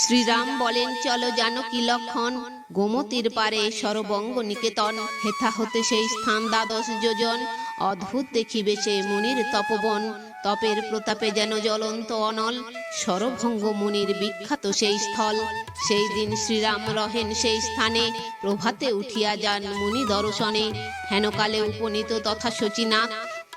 শ্রীরাম বলেন চলো জানো কি লক্ষণ? গোমতীর পারে সরবঙ্গ নিকেতন হেথা হতে সেই স্থান দ্বাদশ যোজন। অদ্ভুত দেখিবে সে মুনির তপবন। তপের প্রতাপে যেন জ্বলন্ত অনল। সরভঙ্গ মুনির বিখ্যাত সেই স্থল। সেই দিন শ্রীরাম রহেন সেই স্থানে। প্রভাতে উঠিয়া যান মুনি দর্শনে। হেনকালে উপনীত তথা শচীনাথ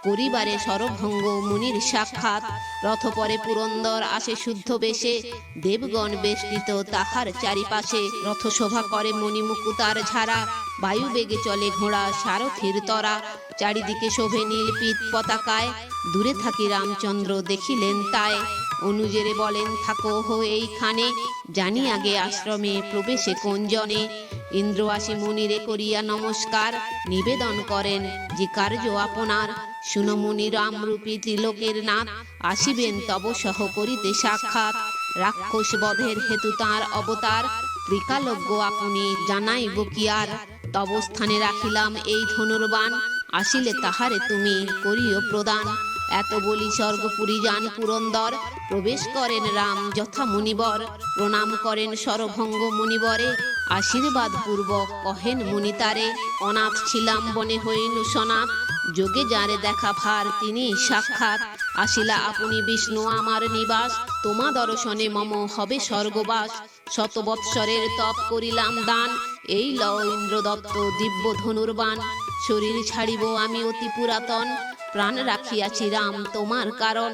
করিবারে সরভঙ্গ, মুনির সাক্ষাৎ। রথ পরে পুরন্দর আসে শুদ্ধ বেশে। দেবগণ বেষ্টিত তাহার চারিপাশে। রথ শোভা করে মণিমুকুতার ঝাড়া। বায়ু বেগে চলে ঘোড়া সারথির তরা। চারিদিকে শোভে নীলপিত পতাকায়। দূরে থাকি রামচন্দ্র দেখিলেন তাই অনুজেরে বলেন, থাকো হো এইখানে। জানি আগে আশ্রমে প্রবেশে কোনজনে ইন্দ্র আসি মুনিরে করিয়া নমস্কার, নিবেদন করেন, যে কার্য আপনার? সুনমুনি রামরূপী ত্রিলোকের নাথ, আসিবেন তব সহ করিতে সাক্ষাৎ। রাক্ষস বধের হেতু তাঁর অবতার, ত্রিকালজ্ঞ আপনি জানাইব কি আর? তব স্থানে রাখিলাম এই ধনুর্বাণ, আসিলে তাহারে তুমি করিও প্রদান। এত বলি স্বর্গপুরী যান পুরন্দর। প্রবেশ করেন রাম যথা মুনিবর। প্রণাম করেন সরভঙ্গ মুনিবরে। আশীর্বাদ পূর্বক কহেন মুনিতারে, অনাথ ছিলাম বনে হইন সনাথ যোগে যারে দেখা ভার তিনি সাক্ষাৎ। আসিলা আপনি বিষ্ণু আমার নিবাস। তোমা দর্শনে মম হবে স্বর্গবাস। শত বৎসরের তপ করিলাম দান। এই ল ইন্দ্র দত্ত দিব্য ধনুর্বাণ শরীর ছাড়িব আমি অতি পুরাতন। প্রাণ রাখিয়াছি রাম, তোমার কারণ।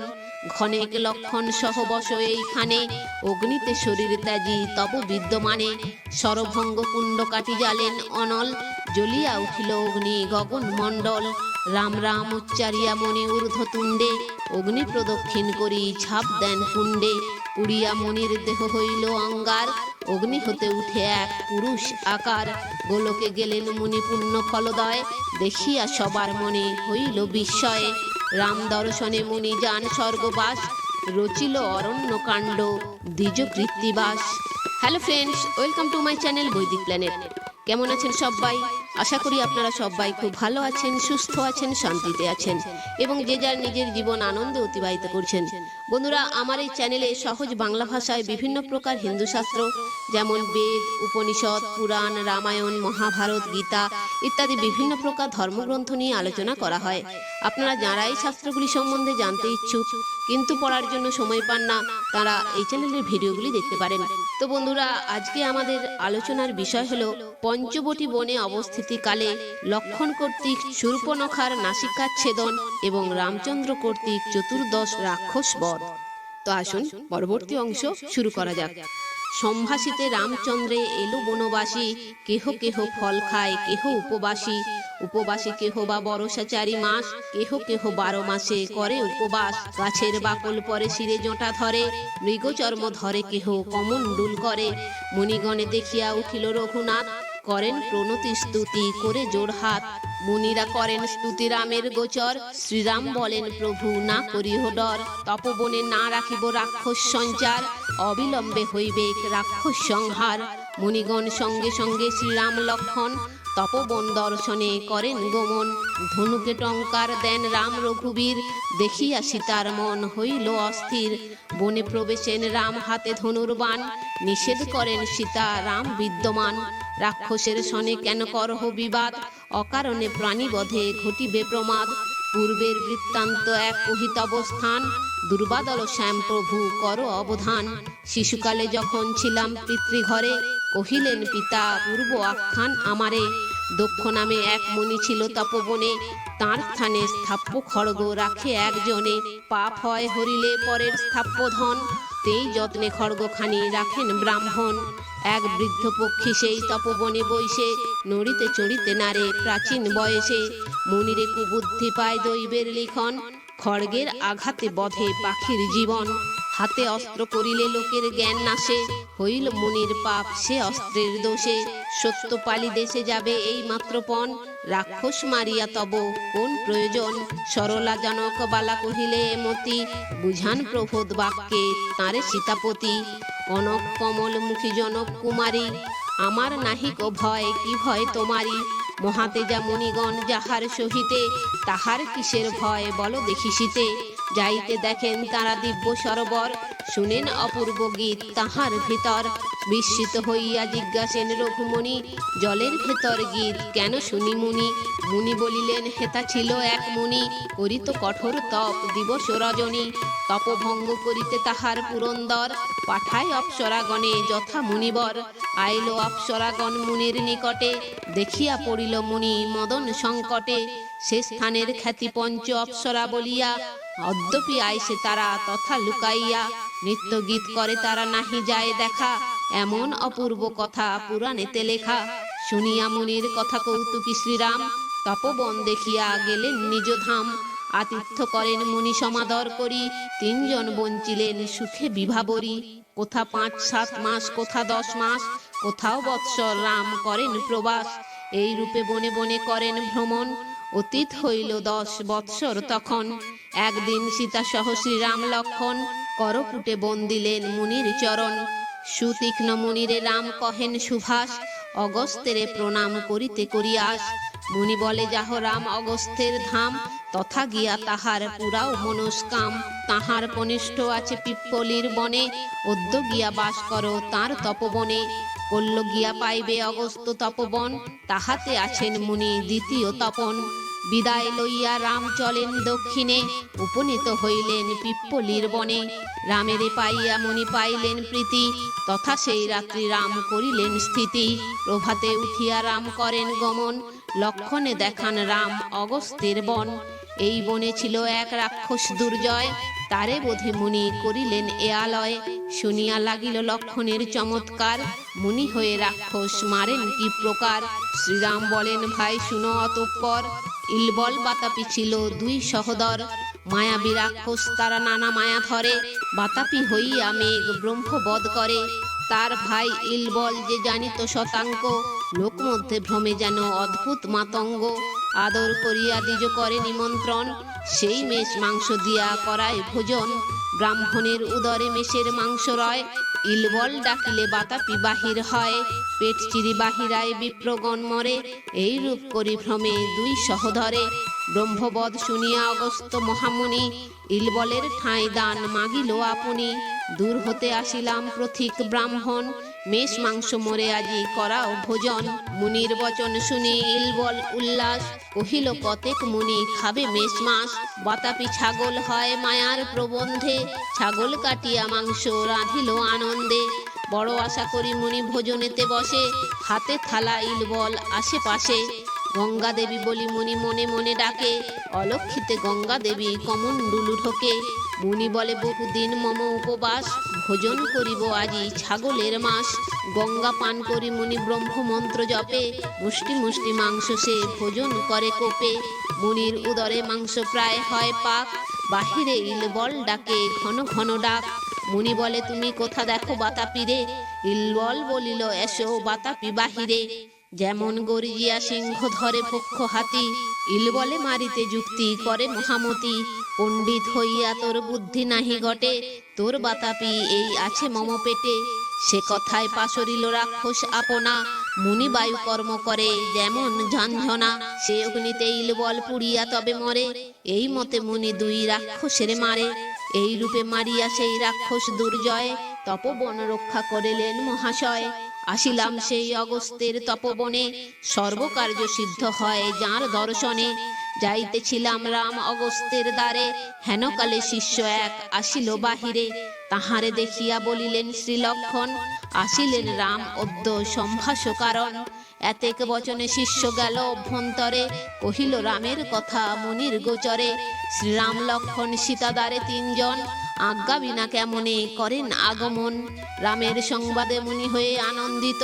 ঘনেক লক্ষণ সহ বস এইখানে। অগ্নিতে শরীর ত্যাজি, তব বিদ্যমানে। সরভঙ্গ কুণ্ড কাটি জালেন অনল। জ্বলিয়া উঠিল অগ্নি গগন মণ্ডল। রাম রাম উচ্চারিয়া মণি ঊর্ধ্ব তুণ্ডে অগ্নি প্রদক্ষিণ করি ছাপ দেন কুণ্ডে। পুড়িয়া মনির দেহ হইল অঙ্গার। অগ্নি হতে উঠে এক পুরুষ আকার। গোলকে গেলেন মুনিপূর্ণ ফলদয়। দেখিয়া সবার মনে হইল বিস্ময়ে। রাম দর্শনে মুনি যান স্বর্গবাস। রচিল অরণ্য কাণ্ড দ্বিজ Krittibas hello friends welcome to my channel Vaidik planet কেমন আছেন সবাই? আশা করি আপনারা সবাই খুব ভালো আছেন, সুস্থ আছেন, শান্তিতে আছেন এবং যে যার নিজের জীবন আনন্দে অতিবাহিত করছেন। বন্ধুরা, আমার এই চ্যানেলে সহজ বাংলা ভাষায় বিভিন্ন প্রকার হিন্দু শাস্ত্র যেমন বেদ, উপনিষদ, পুরাণ, রামায়ণ, মহাভারত, গীতা ইত্যাদি বিভিন্ন প্রকার ধর্মগ্রন্থ নিয়ে আলোচনা করা হয়। আপনারা যারা এই শাস্ত্রগুলি সম্বন্ধে জানতে ইচ্ছুক, কিন্তু পড়ার জন্য সময় পান না, তারা এই চ্যানেলের ভিডিওগুলি দেখতে পারেন। তো বন্ধুরা, আজকে আমাদের আলোচনার বিষয় হলো পঞ্চবটি বনে অবস্থিতিকালে লক্ষণ কর্তৃক শূর্পনখার নাসিকাচ্ছেদন এবং রামচন্দ্র কর্তৃক চতুর্দশ রাক্ষস বধ। তো আসুন, পরবর্তী অংশ শুরু করা যাক। সম্ভাষিতে রামচন্দ্রে এলো বনবাসী, কেহ কেহ ফল খায়, কেহ উপবাসী। উপবাসী কেহ বা বরসা চারি মাস, কেহ কেহ বারো মাসে করে উপবাস। গাছের বাকল পরে শিরে জোঁটা ধরে, মৃগচর্ম ধরে কেহ কমন ডুল করে। মণিগণে দেখিয়া উঠিল রঘুনাথ করেন প্রণতি স্তুতি করে জোড়হাত মুনিরা করেন স্তুতি রামের গোচর। শ্রীরাম বলেন, প্রভু, না করিহ ডর। তপবনে না রাখিব রাক্ষস সঞ্চার। অবিলম্বে হইবে রাক্ষস সংহার। মুনিগণ সঙ্গে সঙ্গে শ্রীরাম লক্ষণ তপবন দর্শনে করেন গমন। ধনুকে টঙ্কার দেন রাম রঘুবীর। দেখিয়া সীতার মন হইল অস্থির। বনে প্রবেশেন রাম হাতে ধনুর্বাণ। নিষেধ করেন সীতা রাম বিদ্যমান। রাক্ষসের সনে কেন করহ বিবাদ? অকারণে প্রাণীবধে ঘটিবে প্রমাদ। পূর্বের বৃত্তান্ত এক কহিত অবস্থান। দুর্বাদল শ্যাম প্রভু কর অবধান। শিশুকালে যখন ছিলাম পিতৃঘরে, কহিলেন, পিতা, পূর্ব আখ্যান আমারে। দক্ষ নামে এক মুনি ছিল তপবনে। তাঁর স্থানে স্থাপ্য খড়গ রাখে একজনে। পাপ হয় হরিলে পরের স্থাপ্য ধন। তেই যত্নে খড়গখানি রাখেন ব্রাহ্মণ। এক বৃদ্ধ পক্ষী সেই তপবনে বইসে নড়িতে চড়িতে নারে প্রাচীন বয়সে। মুনিরে কুবুদ্ধি পায় দৈবের লিখন, খড়গের আঘাতে বধে পাখির জীবন। হাতে অস্ত্র করিলে লোকের জ্ঞান নাশে, হইল মুনির পাপ সে অস্ত্রের দোষে। সত্যপালি দেশে যাবে এই মাত্র পণ রাক্ষস মারিয়া তব, কোন প্রয়োজন? সরলা জনক বালা কহিলে, মতি, বুঝান প্রভোদ বাক্যে, তাঁরে সীতাপতি। কনক কমল মুখী জনক কুমারী, আমার নাহিক ভয়, কি ভয় তোমারই মহাতেজা মুনিগণ যাহার সহিতে, তাহার কিসের ভয়? বলো দেখিসিতে যাইতে দেখেন তারা দিব্য সরোবর শুনেন অপূর্ব গীত তাহার ভিতর। বিস্মিত হইয়া জিজ্ঞাসেন, রঘুমণি, জলের ভেতর গীত কেন শুনি মুনি? মুনি বলিলেন, হেতা ছিল এক মুনি, করিত কঠোর তপ, দিবস রজনী। তপভঙ্গ করিতে তাহার পুরন্দর, পাঠায় অপ্সরাগণে যথা মুনিবর। আইল অপ্সরাগণ মুনির নিকটে, দেখিয়া পড়িল মুনি মদন সংকটে। সে স্থানের খ্যাতি পঞ্চ অপ্সরা বলিয়া, অদ্যপি আইসে তারা তথা লুকাইয়া নৃত্য গীত করে তারা নাহি যায় দেখা। এমন অপূর্ব কথা পুরাণেতে লেখা। শুনিয়া মুনির কথা কৌতুকী শ্রীরাম, তপবন দেখিয়া গেলেন নিজ ধাম। আতিথ্য করেন মুনি সমাদর করি, তিনজন বঞ্চিলেন সুখে বিভাবরী কোথা পাঁচ, সাত মাস, কোথা দশ মাস, কোথাও বৎসর রাম করেন প্রবাস। এই রূপে বনে বনে করেন ভ্রমণ, অতীত হইল দশ বৎসর তখন। একদিন সীতা সহ শ্রীরাম লক্ষণ করপুটে বন দিলেন মুনির চরণ। সুতীক্ষ্ণ মুনিরে রাম কহেন সুভাষ অগস্তেরে প্রণাম করিতে করিয়াস। মুনি বলে, যাহ রাম অগস্তের ধাম, তথা গিয়া তাহার পুরাও মনস্কাম। তাহার কনিষ্ঠ আছে পিপ্পলির বনে, অদ্য গিয়া বাস করো তার তপবনে। কল্য গিয়া পাইবে অগস্ত তপবন, তাহাতে আছেন মুনি দ্বিতীয় তপন। বিদায় লইয়া রাম চলেন দক্ষিণে। উপনীত হইলেন পিপ্পলির বনে। রামেরে পাইয়া মুনি পাইলেন প্রীতি। তথা সেই রাত্রি রাম করিলেন স্থিতি। প্রভাতে উঠিয়া রাম করেন গমন। লক্ষণে দেখান রাম অগস্তের বন। এই বনে ছিল এক রাক্ষস দুর্জয়। তারে বোধে মুনি করিলেন এ আলয়। শুনিয়া লাগিল লক্ষণের চমৎকার। মুনি হয়ে রাক্ষস মারেন কি প্রকার? শ্রীরাম বলেন, ভাই, শুনো অতঃপর। ইলবল বাতাপি ছিল দুই সহদর। মায়াবী রাক্ষস তারা নানা মায়া ধরে। বাতাপি হইয়া মেঘ ব্রহ্মবধ করে। তার ভাই ইলবল যে জানিত শতাঙ্ক, লোক মধ্যে ভ্রমে যেন অদ্ভুত মাতঙ্গ। আদর করিয়া দ্বিজ করে নিমন্ত্রণ। সেই মেষ মাংস দিয়া করায় ভোজন। ব্রাহ্মণের উদরে মেষের মাংস রয়। ইলবল ডাকিলে বাতাপি বাহির হয়। পেট চিরি বাহিরায় বিপ্রগণ মরে। এই রূপ করি ভ্রমে দুই সহধরে ব্রহ্মবধ শুনিয়া অগস্ত মহামুনি, ইলবলের ঠাঁই দান মাগিল আপনি। দূর হতে আসিলাম প্রথিক ব্রাহ্মণ। মেষ মাংস মরে আজি করাও ভোজন। মুনির বচন শুনি ইলবল উল্লাস, কহিল, কতেক মুনি খাবে মেষ মাস? বাতাপি ছাগল হয় মায়ার প্রবন্ধে। ছাগল কাটিয়া মাংস রাঁধিল আনন্দে। বড় আশা করি মুনি ভোজনেতে বসে। হাতে থালা ইলবল আশেপাশে। গঙ্গা দেবী বলি মুনি মনে মনে ডাকে, অলক্ষিতে গঙ্গা দেবী কমণ্ডুলু ঢোকে। মুনি বলে, বহুদিন মম উপবাস, ভোজন করিব আজি ছাগলের মাস। গঙ্গা পান করি মুনি ব্রহ্ম মন্ত্র জপে, মুষ্টি মুষ্টি মাংস সে ভোজন করে কোপে। মুনির উদরে মাংস প্রায় হয় পাক, বাহিরে ইলবল ডাকে ঘন ঘন ডাক। মুনি বলে, তুমি কোথা দেখো বাতাপিরে ইলবল বলিল, এসো বাতাপি বাহিরে। যেমন গরিজিয়া সিংহ ধরে পক্ষ হাতি, ইল বলে মারিতে যুক্তি করে মহামতি। পণ্ডিত হইয়া তোর বুদ্ধি নাহি ঘটে, তোর বাতাপি এই আছে মম পেটে। সে কথায় পাশরিল রাক্ষস আপনা, মুনি বায়ু কর্ম করে যেমন ঝঞ্ঝনা সে অগ্নিতে ইলবল পুড়িয়া তবে মরে, এই মতে মুনি দুই রাক্ষসের মারে। এই রূপে মারিয়া সেই রাক্ষস দুর্জয়, তপবন রক্ষা করিলেন মহাশয়। আসিলাম সেই অগস্তের তপবনে। সর্বকার্য সিদ্ধ হয় যার দর্শনে। যাইতেছিলাম রাম অগস্তের দ্বারে। হেনকালে শিষ্য এক আসিল বাহিরে। তাহারে দেখিয়া বলিলেন, শ্রীলক্ষণ, আসিলেন রাম অদ্য সম্ভাষ কারণ। এতেক বচনে শিষ্য গেল অভ্যন্তরে। কহিল, রামের কথা মনির গোচরে। শ্রীরাম লক্ষণ সীতাদারে তিনজন। আজ্ঞা বিনা কেমনে করেন আগমন? রামের সংবাদে মুনি হয়ে আনন্দিত,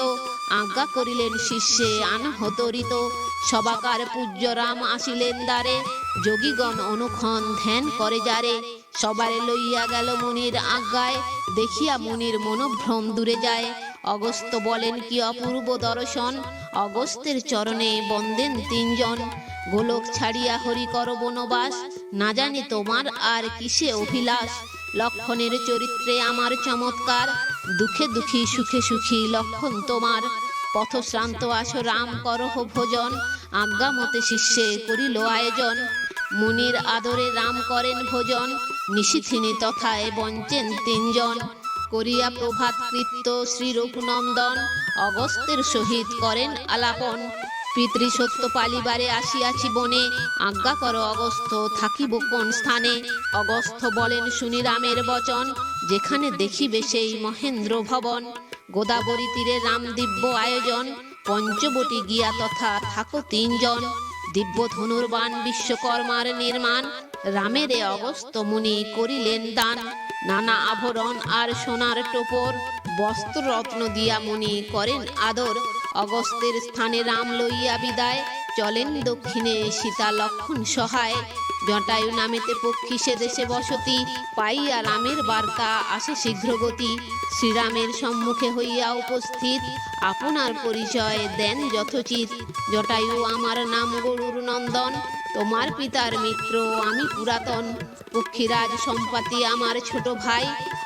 আজ্ঞা করিলেন শিষ্যে আনহতরিত। সবাকার পূজ্য রাম আসিলেন দ্বারে, যোগীগণ অনুক্ষণ ধ্যান করে যারে। সবারে লইয়া গেল মুনির আজ্ঞায়, দেখিয়া মুনির মনোভ্রম দূরে যায়। অগস্ত বলেন কি অপূর্ব দর্শন, অগস্তের চরণে বন্দেন তিনজন। গোলক ছাড়িয়া হরি কর বনবাস, না জানি তোমার আর কিসে অভিলাষ। লক্ষণের চরিত্রে আমার চমৎকার। দুঃখে দুঃখী, সুখে সুখী লক্ষণ তোমার। পথশ্রান্ত আসো রাম করহ ভোজন। আজ্ঞা মতে শিষ্যে করিল আয়োজন। মুনির আদরে রাম করেন ভোজন। নিশিথিনী তথায় বঞ্চেন তিনজন। করিয়া প্রভাত কৃত্য শ্রী রঘুনন্দন অগস্তের সহিত করেন আলাপন। পিতৃ সত্য পালিবারে আসিয়াছি বনে আজ্ঞা কর অগস্ত থাকিব কোন স্থানে? অগস্থ বলেন শুনি রামের বচন, যেখানে দেখিবে সেই মহেন্দ্র ভবন। গোদাবরী তীরে রাম দিব্য আয়োজন, পঞ্চবটি গিয়া তথা থাকো তিনজন। দিব্য ধনুর্বান বিশ্বকর্মার নির্মাণ, রামের অগস্ত মুনি করিলেন দান। নানা আভরণ আর সোনার টোপর বস্ত্র রত্ন দিয়া মুনি করেন আদর। অগস্তের স্থানে রাম লইয়া বিদায়। চলেন দক্ষিণে সীতা লক্ষণ সহায়। জটায়ু নামেতে পক্ষী সে দেশে বসতি, পাইয়া রামের বার্তা আসে শীঘ্রগতি। শ্রীরামের সম্মুখে হইয়া উপস্থিত, আপনার পরিচয় দেন যথোচিত। জটায়ু, আমার নাম গরুর নন্দন, তোমার পিতার মিত্র, আমি পুরাতন। পক্ষীরাজ সম্পাতি, আমার ছোট ভাই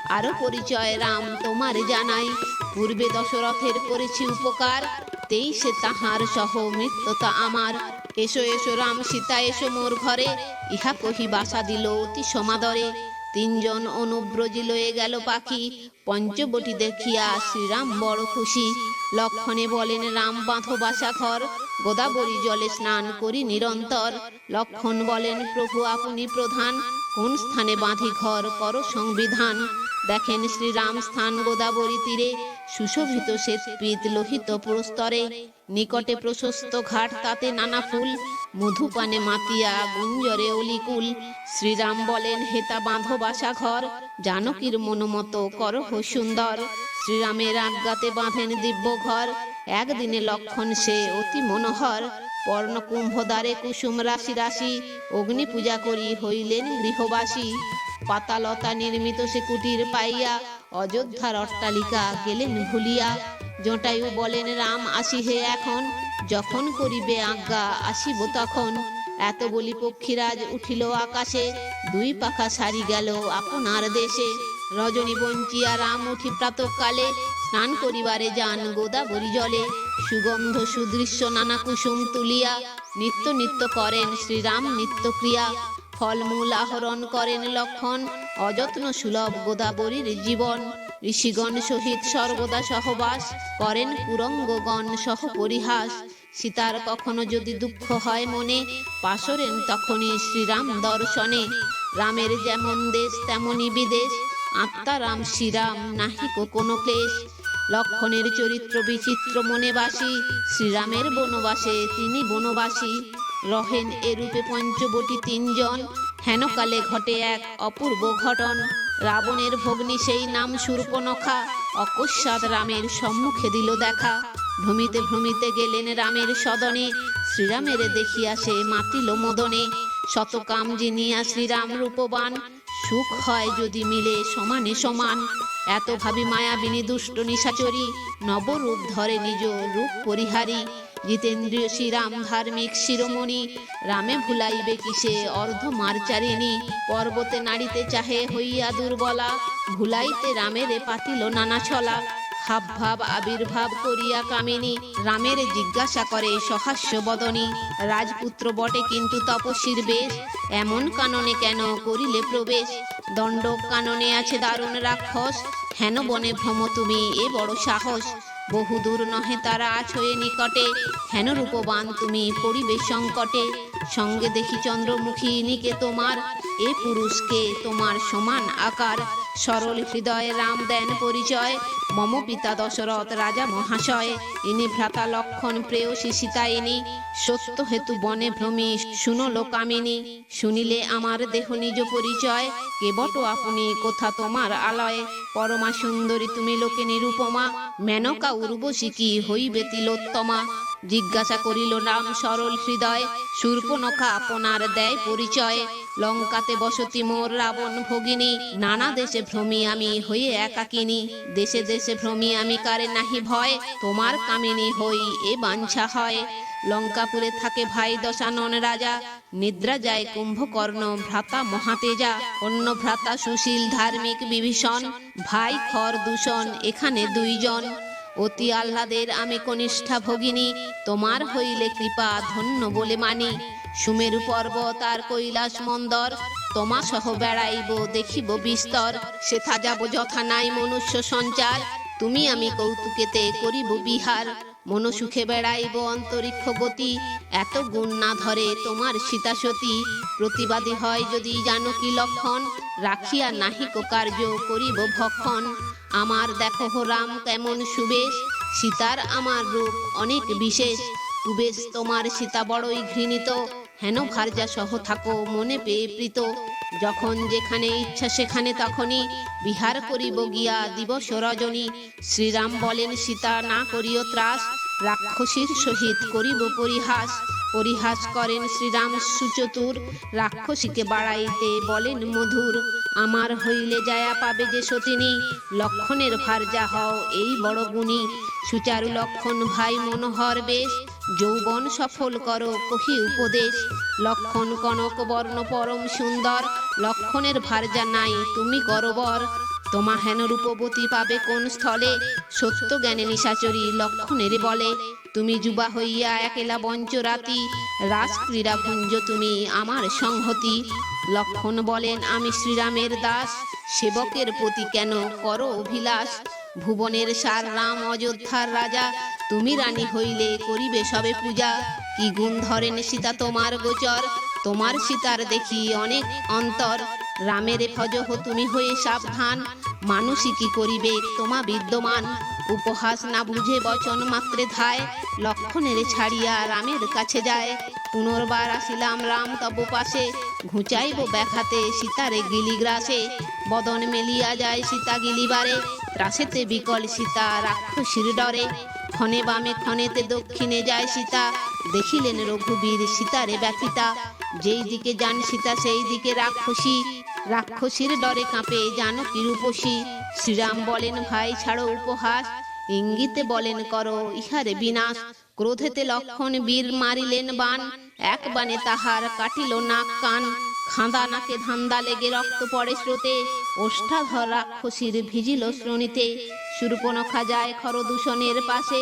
আরও পরিচয় রাম তোমার জানাই। পূর্বে দশরথের করেছি উপকার, তেইশে তাহার সহ মৃত্যতা আমার। এসো এসো রাম সীতা, এসো মোর ঘরে। ইহা কহি বাসা দিল অতি সমাদরে। তিনজন অনুব্রজি লয়ে গেল পাখি। পঞ্চবটি দেখিয়া শ্রীরাম বড় খুশি। লক্ষণে বলেন, রাম বাঁধো বাসা ঘর গোদাবরী জলে স্নান করি নিরন্তর। লক্ষণ বলেন, প্রভু, আপনি প্রধান। কোন স্থানে বাঁধি ঘর, কর সংবিধান। দেখেন শ্রীরাম স্থান গোদাবরী তীরে, সুশোভিত শ্বেতপীত লোহিত প্রস্তরে। নিকটে প্রশস্ত ঘাট, তাতে নানা ফুল। মধুপানে মাতিয়া, গুঞ্জরে অলিকুল। শ্রীরাম বলেন হেতা বাঁধো বাসা ঘর, জানকীর মনোমত করহ সুন্দর। শ্রীরামের আজ্ঞাতে বাঁধেন দিব্য ঘর। একদিনে লক্ষণ সে অতি মনোহর। পর্ণকুম্ভ দ্বারে কুসুম রাশি রাশি অগ্নি পূজা করি হইলেন গৃহবাসী। পাতালতা নির্মিত সে কুটির পাইয়া অযোধ্যার অট্টালিকা গেলেন ভুলিয়া। জটায়ু বলেন, রাম, আসি হে এখন। যখন করিবে আজ্ঞা, আসিব তখন। এত বলি পক্ষীরাজ উঠিল আকাশে। দুই পাখা সারি গেল আপনার দেশে। রজনী বঞ্চিয়া রাম উঠি প্রাতকালে স্নান করিবারে যান গোদাবরী জলে। সুগন্ধ সুদৃশ্য নানা কুসুম তুলিয়া, নিত্য নিত্য করেন শ্রীরাম নিত্যক্রিয়া। ফলমূল আহরণ করেন লক্ষণ, অযত্ন সুলভ গোদাবরীর জীবন। ঋষিগণ সহিত সর্বদা সহবাস করেন কুরঙ্গগণ সহ পরিহাস। সীতার কখনো যদি দুঃখ হয় মনে, পাশরেন তখনই শ্রীরাম দর্শনে। রামের যেমন দেশ, তেমনই বিদেশ। আত্মারাম শ্রীরাম নাহিক কোনো ক্লেশ। লক্ষণের চরিত্র বিচিত্র মনে বাসি, শ্রীরামের বনবাসে তিনি বনবাসী। রহেন এরূপে পঞ্চবটি তিনজন, হেনকালে ঘটে এক অপূর্ব ঘটন। রাবণের ভগ্নী সেই নাম শূর্পনখা, অকস্মাৎ রামের সম্মুখে দিল দেখা। ভ্রমিতে ভ্রমিতে গেলেন রামের সদনে, শ্রীরামের দেখিয়া সে মাতিল মদনে। শতকাম জিনিয়া শ্রীরাম রূপবান সুখ হয় যদি মিলে সমানে সমান। এত ভাবি মায়াবিনী দুষ্ট নিশাচরী, নবরূপ ধরে নিজ রূপ পরিহারী। জিতেন্দ্রীয় শ্রীরাম ধার্মিক শিরোমণি, রামে ভুলাইবে কিসে অর্ধ মারচারিণী। পর্বতে নাড়িতে চাহে হইয়া দুর্বলা, ভুলাইতে রামেরে পাতিল নানা ছলা। হাব ভাব আবির্ভাব করিয়া কামিনী রামের জিজ্ঞাসা করে, সহাস্য বদনী, রাজপুত্র বটে কিন্তু তপস্বীর বেশ। এমন কাননে কেন করিলে প্রবেশ? দণ্ড কাননে আছে দারুণ রাক্ষস। হেন বনে ভ্রম তুমি, এ বড় সাহস। বহুদূর নহে তারা আছো এ নিকটে। হেন রূপবান তুমি পরিবে সংকটে। সঙ্গে দেখি চন্দ্রমুখী নিকে তোমার। এ পুরুষকে তোমার সমান আকার। সরল হৃদয়ে রাম দেন পরিচয়। মম পিতা দশরথ, রাজা মহাশয়। ইনি ভ্রাতা লক্ষণ প্রেয়সী সীতা ইনি সত্য হেতু বনে ভ্রমি, শুনো লোকামিনী। শুনিলে আমার দেহ নিজ পরিচয়। কেবট আপনি, কোথা তোমার আলয়? পরমা সুন্দরী, তুমি লোকে নিরূপমা। মেনকা উর্বশী কি হইবে তিলোত্তমা? জিজ্ঞাসা করিল, নাম সরল হৃদয় শূর্পনখা আপনার দেয় পরিচয়। লঙ্কাতে বসতি মোর রাবণ ভগিনী, নানা দেশে ভ্রমি আমি হয়ে একাকিনী। দেশে দেশে ভ্রমি আমি কারে নাহি ভয়, তোমার কামিনী হই এ বাঞ্ছা হয়। লঙ্কাপুরে থাকে ভাই দশানন রাজা, নিদ্রা যায় কুম্ভকর্ণ ভ্রাতা মহাতেজা। অন্য ভ্রাতা সুশীল ধার্মিক বিভীষণ, ভাই খর দূষণ, এখানে দুইজন। অতি আহ্লাদের আমি কনিষ্ঠা ভগিনী, তোমার হইলে কৃপা ধন্য বলে মানি। সুমেরু পর্বত আর কৈলাস মন্দর, তোমা সহ বেড়াইব, দেখিব বিস্তর। সেথা যাব যথা নাই মনুষ্য সঞ্চার, তুমি আমি কৌতুকেতে করিব বিহার। মনসুখে বেড়াইব অন্তরিক্ষ গতি, এত গুণ না ধরে তোমার সীতা সতী প্রতিবাদী হয় যদি জানো কি লক্ষণ, রাখিয়া নাহিক কার্য করিব ভক্ষণ। আমার দেখো রাম কেমন সুবেশ, সীতার আমার রূপ অনেক বিশেষ। কুবেশ তোমার সীতা বড়ই ঘৃণিত হেন ভার্যা সহ থাকো, মনে পেয়ে প্রীত। যখন যেখানে ইচ্ছা সেখানে তখনই বিহার করিব গিয়া দিবস রজনী। শ্রীরাম বলেন, সীতা, না করিও ত্রাস, রাক্ষসীর সহিত করিব পরিহাস। পরিহাস করেন শ্রীরাম সুচতুর, রাক্ষসীকে বাড়াইতে বলেন, মধুর, আমার হইলে যায়া পাবে যে সতিনী, লক্ষণের ভার্যা হও এই বড় গুণী। সুচারু লক্ষণ, ভাই, মনোহর বেশ যৌবন সফল করো, কহি উপদেশ। লক্ষণ কনক বর্ণ পরম সুন্দর, লক্ষণের ভার্যা নাই তুমি করবর তোমা হেন রূপবতী পাবে কোন স্থলে? সত্য জ্ঞানে নিশাচরী লক্ষণের বলে। তুমি যুবা হইয়া একেলা বঞ্চরাতি রাস ক্রীড়া ভুঞ্জ তুমি আমার সংহতি। লক্ষণ বলেন, আমি শ্রীরামের দাস, সেবকের প্রতি কেন করো অভিলাষ? ভুবনের সার রাম, অযোধ্যার রাজা। তুমি রানী হইলে করিবে সবে পূজা। কি গুণ ধরেন সীতা তোমার গোচর? তোমার সীতার দেখি অনেক অন্তর। রামের ফজহ তুমি হয়ে সাবধান। মানুষই কি করিবে তোমা বিদ্যমান? উপহাস না বুঝে বচন মাত্রে ধায়। লক্ষণের ছাড়িয়া রামের কাছে যায়। পুনর্বার আসিলাম রাম তব পাশে। ঘুচাইব ব্যাখাতে সীতারে গিলিগ্রাসে। বদন মেলিয়া যায় সীতা গিলিবারে। ত্রাসেতে বিকল সীতা রাক্ষসীর ডরে। ক্ষণে বামে ক্ষণেতে দক্ষিণে যায় সীতা। দেখিলেন রঘুবীর সীতারে ব্যথিতা। যেই দিকে যান সীতা, সেই দিকে রাক্ষসী। রাক্ষসীর ডরে কাঁপে জানো কি রূপসী। শ্রীরাম বলেন, ভাই, ছাড়ো উপহাস। ইঙ্গিতে বলেন, করো ইহারে বিনাশ। ক্রোধেতে লক্ষণ বীর মারিলেন বান। এক বানে তাহার কাটিল নাক কান। খাঁদা নাকে ধান্দা লেগে রক্ত পড়ে স্রোতে। ওষ্ঠাধর রাক্ষসীর ভিজিল শ্রোণীতে। সুরপনখা যায় খরদূষণের পাশে।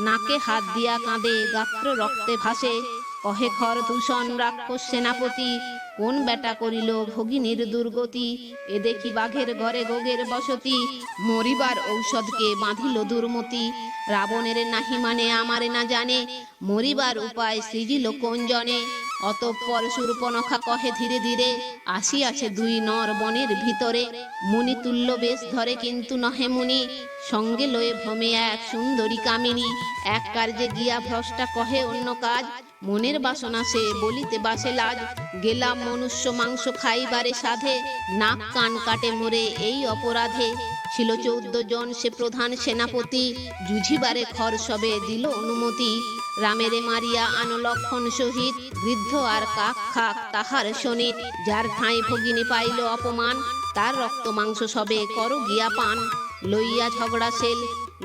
নাকে হাত দিয়া কাঁদে, গাত্র রক্তে ভাসে। কহে, খর দূষণ রাক্ষস সেনাপতি। কোন বেটা করিল ভগিনীর দুর্গতি? এ দেখি বাঘের ঘরে গোগের বসতি। মরিবার ঔষধকে বাঁধিল দুর্মতি। রাবণের নাহি মানে আমারে না জানে। মরিবার উপায় সৃজিল কোন জনে? অতঃপর সুরপনখা কহে ধীরে ধীরে, আসিয়াছে দুই নর বনের ভিতরে। মুনি তুল্য বেশ ধরে কিন্তু নহে মুনি। সঙ্গে লয়ে ভ্রমে এক সুন্দরী কামিনী। এক কার্যে গিয়া ভ্রষ্টা কহে অন্য কাজ। মনের বাসনা সে বলিতে বাসে লাজ। গেলাম মনুষ্য মাংস খাইবারে সাধে। নাক কান কাটে মরে এই অপরাধে। ছিল চৌদ্দ জন সে প্রধান সেনাপতি। জুঝিবারে খর সবে দিল অনুমতি। রামেরে মারিয়া আনো লক্ষণ সহিত বৃদ্ধ আর কাক খাক তাহার শনিত যার ঠাঁই ভগিনী পাইল অপমান, তার রক্ত মাংস সবে কর গিয়া পান। লইয়া ঝগড়া সেল,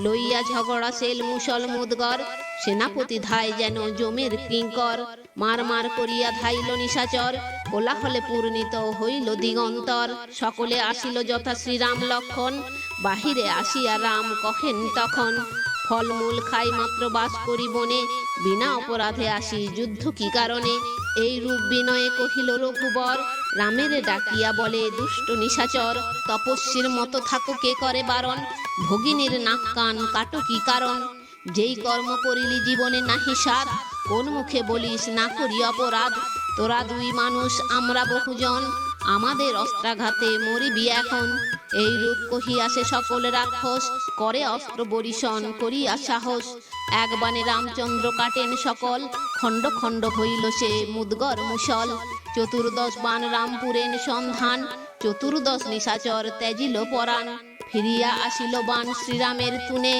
লইয়া ঝগড়া সেল মুসল মুদগর, সেনাপতি ধায় যেন জমের কিঙ্কর। মার মার করিয়া ধাইল নিশাচর, কোলাহলে পূর্ণিত হইল দিগন্তর। সকলে আসিল যথা শ্রীরাম লক্ষণ, বাহিরে আসিয়া রাম কহেন তখন। ফলমূল খাই মাত্র বাস করি বনে। বিনা অপরাধে আসি যুদ্ধ কি কারণে? এই রূপ বিনয়ে কহিল, রঘুবর, রামেরে ডাকিয়া বলে দুষ্ট নিশাচর। তপস্বীর মতো থাকো কে করে বারণ? ভগিনীর নাক কান কাটো কি কারণ? যেই কর্ম করিলি জীবনে নাহি সার কোন মুখে বলিস না করি অপরাধ? তোরা দুই মানুষ, আমরা বহুজন। আমাদের অস্ত্রাঘাতে মরিবি এখন। এই রূপ কহিয়াছে সকলে রাক্ষস, করে অস্ত্র বরিশন করিয়া সাহস। এক বানে রামচন্দ্র কাটেন সকল, খণ্ড খণ্ড হইল সে মুদগর মুসল চতুর্দশ বান রামপুরেন সন্ধান, চতুর্দশ নিশাচর ত্যাজিল পরাণ। ফিরিয়া আসিল বান শ্রীরামের তুনে।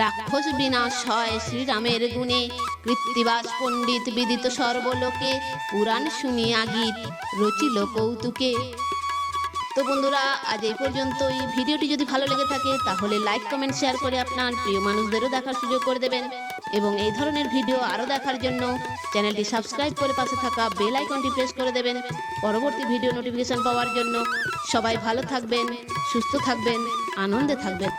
রাক্ষস বিনাশ হয় শ্রীরামের গুণে। কৃত্তিবাস পণ্ডিত বিদিত সর্বলোকে পুরাণ শুনিয়া গীত রচিল কৌতুকে। তো বন্ধুরা, আজ এই পর্যন্ত এই ভিডিওটি যদি ভালো লেগে থাকে, তাহলে লাইক কমেন্ট শেয়ার করে আপনার প্রিয় মানুষদেরও দেখার সুযোগ করে দেবেন। এবং এই ধরনের ভিডিও আরও দেখার জন্য চ্যানেলটি সাবস্ক্রাইব করে পাশে থাকা বেল আইকনটি প্রেস করে দেবেন। পরবর্তী ভিডিও নোটিফিকেশন পাওয়ার জন্য সবাই ভালো থাকবেন, সুস্থ থাকবেন, আনন্দে থাকবেন।